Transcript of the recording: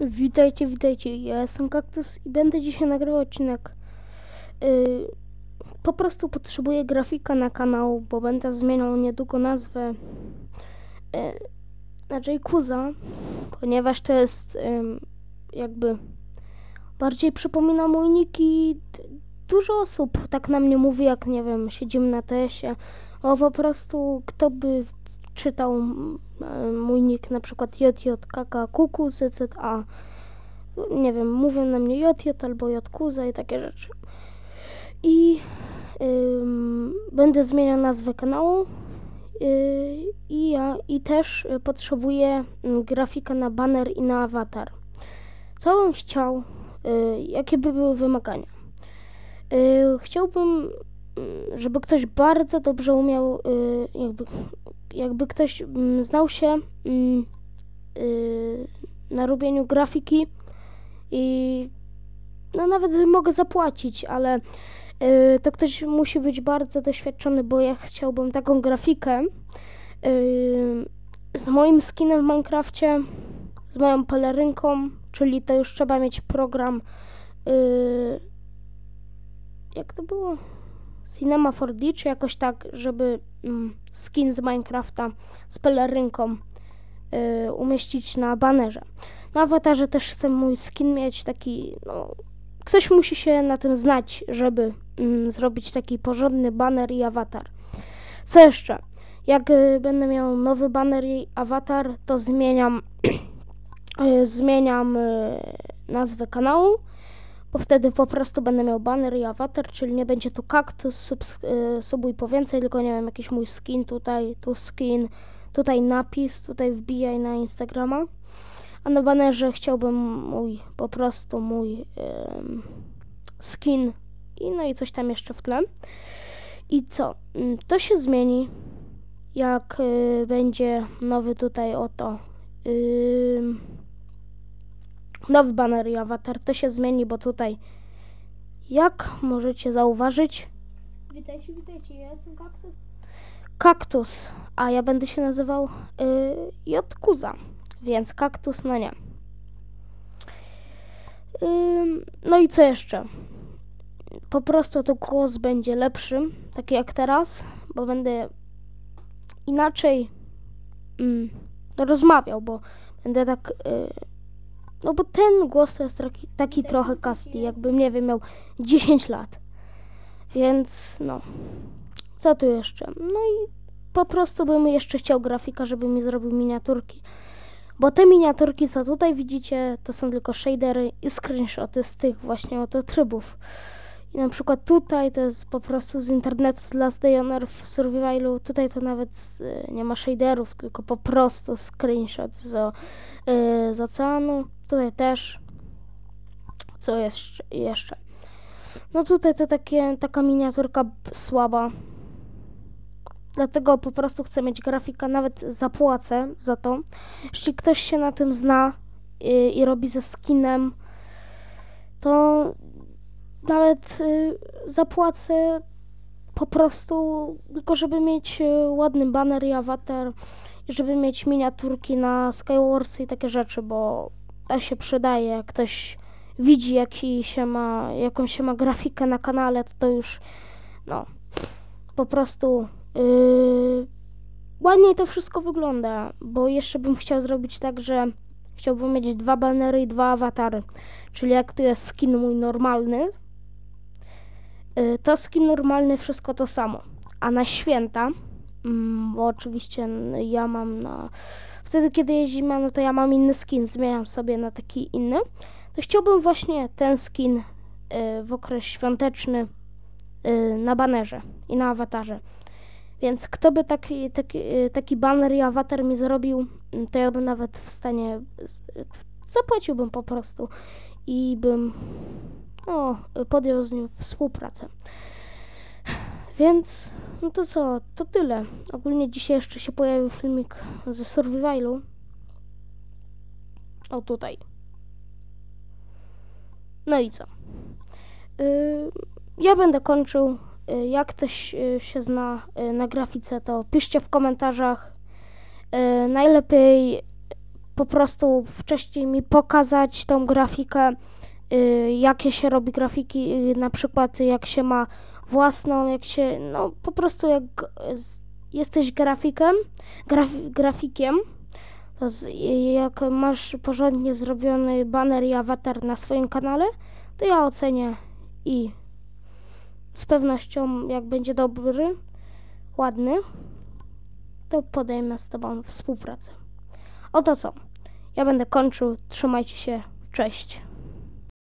Witajcie, witajcie. Ja jestem Kaktus i będę dzisiaj nagrywał odcinek. Yy, po prostu potrzebuję grafika na kanał, bo będę zmieniał niedługo nazwę yy, na Jaykuza, ponieważ to jest ym, jakby bardziej przypomina mój nick i dużo osób tak na mnie mówi, jak nie wiem, siedzimy na TS-ie. O po prostu kto by czytał e, mój nick, na przykład JJKK Kuku ZZA. Nie wiem, mówią na mnie JJ albo JKuza i takie rzeczy. I ym, będę zmieniał nazwę kanału. Yy, I ja i też potrzebuję grafika na banner i na awatar. Co bym chciał? y, jakie by były wymagania? Y, chciałbym, żeby ktoś bardzo dobrze umiał, y, jakby, jakby ktoś mm, znał się mm, y, na robieniu grafiki i no nawet mogę zapłacić, ale y, to ktoś musi być bardzo doświadczony, bo ja chciałbym taką grafikę y, z moim skinem w Minecrafcie, z moją pelerynką, czyli to już trzeba mieć program y, jak to było? Cinema 4D, czy jakoś tak, żeby mm, skin z Minecrafta z pelerynką y, umieścić na banerze. Na awatarze też chcę mój skin mieć taki, no, ktoś musi się na tym znać, żeby mm, zrobić taki porządny baner i awatar. Co jeszcze? Jak y, będę miał nowy baner i awatar, to zmieniam, y, zmieniam y, nazwę kanału, bo wtedy po prostu będę miał baner i awatar, czyli nie będzie tu kaktus, subs, y, subuj po więcej, tylko nie wiem, jakiś mój skin tutaj, tu skin, tutaj napis, tutaj wbijaj na Instagrama. A na banerze chciałbym mój, po prostu mój skin i no i coś tam jeszcze w tle. I co? Ym, To się zmieni, jak y, będzie nowy tutaj oto nowy baner i awatar. To się zmieni, bo tutaj jak możecie zauważyć Witajcie, witajcie, ja jestem kaktus. kaktus, a ja będę się nazywał y, Jotkuza, więc kaktus no nie. Ym, no i co jeszcze? Po prostu to głos będzie lepszy, taki jak teraz, bo będę inaczej mm, rozmawiał, bo będę tak. Y, no bo ten głos to jest taki, taki trochę casty, jakbym nie wiem, miał 10 lat. Więc no. Co tu jeszcze? No i po prostu bym jeszcze chciał grafika, żeby mi zrobił miniaturki. Bo te miniaturki, co tutaj widzicie, to są tylko shadery i screenshoty z tych właśnie oto trybów. I na przykład tutaj to jest po prostu z internetu, z Last Day on Earth w Survivalu. Tutaj to nawet y, nie ma shaderów, tylko po prostu screenshot z, y, z oceanu. Tutaj też. Co jeszcze? jeszcze? No tutaj to takie, taka miniaturka słaba. Dlatego po prostu chcę mieć grafika, nawet zapłacę za to. Jeśli ktoś się na tym zna i, i robi ze skinem, to nawet y, zapłacę po prostu, tylko żeby mieć y, ładny banner i awatar, i żeby mieć miniaturki na Skywarsy i takie rzeczy, bo to się przydaje, jak ktoś widzi jaki się ma, jaką się ma grafikę na kanale, to to już no po prostu yy, ładniej to wszystko wygląda, bo jeszcze bym chciał zrobić tak, że chciałbym mieć dwa banery i dwa awatary, czyli jak tu jest skin mój normalny, to skin normalny wszystko to samo, a na święta, mm, bo oczywiście ja mam na wtedy kiedy jest zima, no to ja mam inny skin, zmieniam sobie na taki inny, to chciałbym właśnie ten skin yy, w okres świąteczny yy, na banerze i na awatarze. Więc kto by taki, taki, taki baner i awatar mi zrobił, mm, to ja bym nawet w stanie, zapłaciłbym po prostu i bym no, podjął z nim współpracę. Więc, no to co, to tyle. Ogólnie dzisiaj jeszcze się pojawił filmik ze Survivalu. O, tutaj. No i co? Yy, ja będę kończył. Yy, Jak ktoś yy, się zna na grafice, to piszcie w komentarzach. Najlepiej po prostu wcześniej mi pokazać tą grafikę, y, jakie się robi grafiki, y, na przykład jak się ma własną, jak się, no po prostu jak jesteś grafikiem, graf, grafikiem, to z, jak masz porządnie zrobiony baner i awatar na swoim kanale, to ja ocenię i z pewnością jak będzie dobry, ładny, to podejmę z Tobą współpracę. Oto co, ja będę kończył, trzymajcie się, cześć.